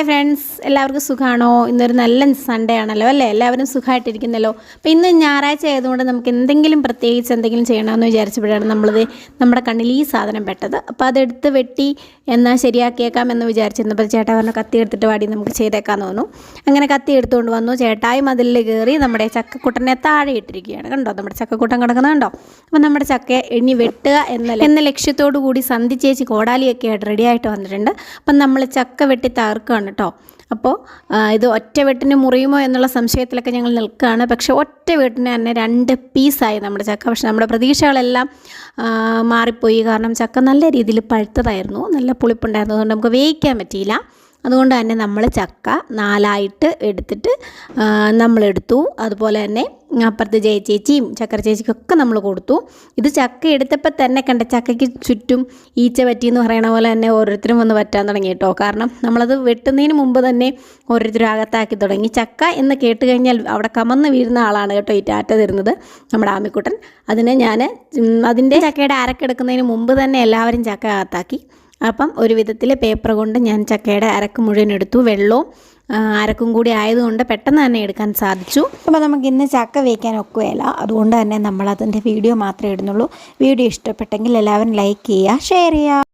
Hi friends എല്ലാവർക്കും സുഖമാണോ ഇന്നൊരു നല്ല സൺഡേ ആണല്ലോ അല്ലേ? എല്ലാവരും സുഖമായിട്ടിരിക്കുന്നല്ലോ അപ്പോൾ ഇന്ന് ഞായറാഴ്ച ആയതുകൊണ്ട് നമുക്ക് എന്തെങ്കിലും പ്രത്യേകിച്ച് എന്തെങ്കിലും ചെയ്യണമെന്ന് വിചാരിച്ചപ്പോഴാണ് നമ്മളിത് നമ്മുടെ കണ്ണിൽ ഈ സാധനം പെട്ടത്. അപ്പോൾ അതെടുത്ത് വെട്ടി എന്നാൽ ശരിയാക്കിയേക്കാം എന്ന് വിചാരിച്ചിരുന്നപ്പോൾ ചേട്ടാ പറഞ്ഞു കത്തി എടുത്തിട്ട് വാടി നമുക്ക് ചെയ്തേക്കാമെന്ന് തോന്നുന്നു. അങ്ങനെ കത്തി എടുത്തുകൊണ്ട് വന്നു. ചേട്ടായി മതിലിൽ കയറി നമ്മുടെ ചക്കക്കുട്ടനെ താഴെ ഇട്ടിരിക്കുകയാണ്. കണ്ടോ? നമ്മുടെ ചക്കക്കുട്ടൻ കിടക്കുന്നത് കണ്ടോ? അപ്പോൾ നമ്മുടെ ചക്ക എണ്ണി വെട്ടുക എന്ന എന്ന ലക്ഷ്യത്തോടു കൂടി സന്ധി ചേച്ചി കോടാലിയൊക്കെ ആയിട്ട് റെഡി ആയിട്ട് വന്നിട്ടുണ്ട്. അപ്പം നമ്മൾ ചക്ക വെട്ടി തകർക്കുകയാണ് കേട്ടോ അപ്പോൾ ഇത് ഒറ്റ വെട്ടിന് മുറിയുമോ എന്നുള്ള സംശയത്തിലൊക്കെ ഞങ്ങൾ നിൽക്കുകയാണ്. പക്ഷേ ഒറ്റ വെട്ടിന് തന്നെ രണ്ട് പീസായി നമ്മുടെ ചക്ക. പക്ഷെ നമ്മുടെ പ്രതീക്ഷകളെല്ലാം മാറിപ്പോയി. കാരണം ചക്ക നല്ല രീതിയിൽ പഴുത്തതായിരുന്നു. നല്ല പുളിപ്പുണ്ടായിരുന്നു. അതുകൊണ്ട് നമുക്ക് വേവിക്കാൻ പറ്റിയില്ല. അതുകൊണ്ട് തന്നെ നമ്മൾ ചക്ക നാലായിട്ട് എടുത്തിട്ട് നമ്മളെടുത്തു. അതുപോലെ തന്നെ അപ്പുറത്ത് ജയ ചേച്ചിയും ചക്കര ചേച്ചിക്കൊക്കെ നമ്മൾ കൊടുത്തു. ഇത് ചക്ക എടുത്തപ്പോൾ തന്നെ കണ്ട ചക്കയ്ക്ക് ചുറ്റും ഈച്ച പറ്റി എന്ന് പറയണ പോലെ തന്നെ ഓരോരുത്തരും വന്ന് പറ്റാൻ തുടങ്ങി കേട്ടോ. കാരണം നമ്മളത് വെട്ടുന്നതിന് മുമ്പ് തന്നെ ഓരോരുത്തരും അകത്താക്കി തുടങ്ങി. ചക്ക എന്ന് കേട്ട് കഴിഞ്ഞാൽ അവിടെ കമന്ന് വീഴുന്ന ആളാണ് കേട്ടോ ഈ ടാറ്റ തരുന്നത് നമ്മുടെ ആമിക്കുട്ടൻ. അതിന് ഞാൻ അതിന്റെ ചക്കയുടെ അരക്കെടുക്കുന്നതിന് മുമ്പ് തന്നെ എല്ലാവരും ചക്ക അകത്താക്കി. അപ്പം ഒരു വിധത്തിൽ പേപ്പർ കൊണ്ട് ഞാൻ ചക്കയുടെ അരക്ക് മുഴുവൻ എടുത്തു. വെള്ളവും ആ, അരക്കും കൂടി ആയതുകൊണ്ട് പെട്ടെന്ന് തന്നെ എടുക്കാൻ സാധിച്ചു. അപ്പോൾ നമുക്ക് ഇന്ന് ചക്ക വേക്കാൻ ഒക്കുകയില്ല. അതുകൊണ്ട് തന്നെ നമ്മൾ അതിന്റെ വീഡിയോ മാത്രമേ ഇടുന്നുള്ളൂ. വീഡിയോ ഇഷ്ടപ്പെട്ടെങ്കിൽ എല്ലാവരും ലൈക്ക് ചെയ്യുക ഷെയർ ചെയ്യുക.